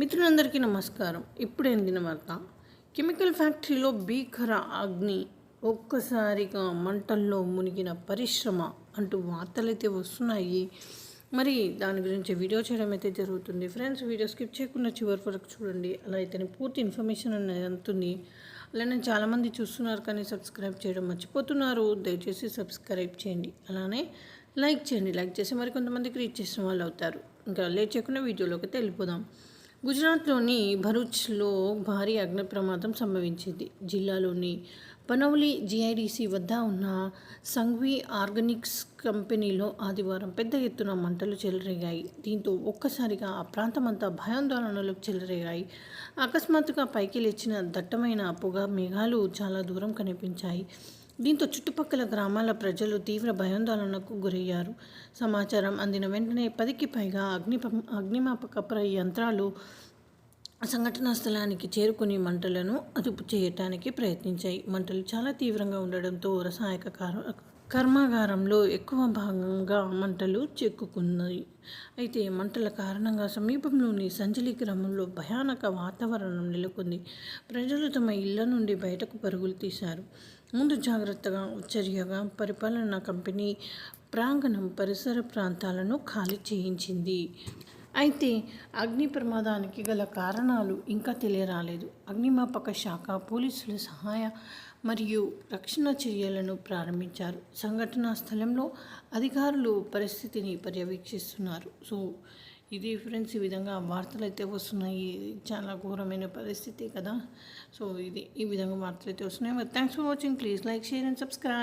మిత్రులందరికీ నమస్కారం. ఇప్పుడు అందిన వార్త. కెమికల్ ఫ్యాక్టరీలో భీకర అగ్ని ఒక్కసారిగా మంటల్లో మునిగిన పరిశ్రమ అంటూ వార్తలైతే వస్తున్నాయి. మరి దాని గురించి వీడియో చేయడం అయితే జరుగుతుంది. ఫ్రెండ్స్ వీడియో స్కిప్ చేయకుండా చివరి వరకు చూడండి. అలా అయితేనే పూర్తి ఇన్ఫర్మేషన్ అనేది అందుతుంది. అలానే చాలామంది చూస్తున్నారు కానీ సబ్స్క్రైబ్ చేయడం మర్చిపోతున్నారు. దయచేసి సబ్స్క్రైబ్ చేయండి. అలానే లైక్ చేయండి. లైక్ చేసి మరి కొంతమందికి రీచ్ చేసిన వాళ్ళు అవుతారు. ఇంకా లేట్ చేయకుండా వీడియోలోకి అయితే వెళ్ళిపోదాం. గుజరాత్లోని భరూచ్లో భారీ అగ్ని ప్రమాదం సంభవించింది. జిల్లాలోని పనౌలి జిఐడిసి వద్ద ఉన్న సంఘ్వి ఆర్గానిక్స్ కంపెనీలో ఆదివారం పెద్ద ఎత్తున మంటలు చెలరేగాయి. దీంతో ఒక్కసారిగా ఆ ప్రాంతమంతా భయాందోళనలకు చెలరేగాయి. అకస్మాత్తుగా పైకి లేచిన దట్టమైన పొగ మేఘాలు చాలా దూరం కనిపించాయి. దీంతో చుట్టుపక్కల గ్రామాల ప్రజలు తీవ్ర భయాందోళనకు గురయ్యారు. సమాచారం అందిన వెంటనే పదికి పైగా అగ్ని అగ్నిమాపక ప్ర- యంత్రాలు సంఘటనా స్థలానికి చేరుకుని మంటలను అదుపు చేయటానికి ప్రయత్నించాయి. మంటలు చాలా తీవ్రంగా ఉండడంతో రసాయక కార- కర్మాగారంలో ఎక్కువ భాగంగా మంటలు చెక్కుకున్నాయి. అయితే మంటల కారణంగా సమీపంలోని సంజలి గ్రామంలో భయానక వాతావరణం నెలకొంది. ప్రజలు తమ ఇళ్ళ నుండి బయటకు పరుగులు తీశారు. ముందు జాగ్రత్తగా చర్యగా పరిపాలనా కంపెనీ ప్రాంగణం పరిసర ప్రాంతాలను ఖాళీ చేయించింది. అయితే అగ్ని ప్రమాదానికి గల కారణాలు ఇంకా తెలియరాలేదు. అగ్నిమాపక శాఖ పోలీసులు సహాయ మరియు రక్షణ చర్యలను ప్రారంభించారు. సంఘటనా స్థలంలో అధికారులు పరిస్థితిని పర్యవేక్షిస్తున్నారు. సో ఇది ఫ్రెండ్స్ ఈ విధంగా వార్తలు అయితే వస్తున్నాయి. ఇది చాలా ఘోరమైన పరిస్థితి కదా. సో ఇది ఈ విధంగా వార్తలు అయితే వస్తున్నాయి thanks for watching. Please like share and subscribe.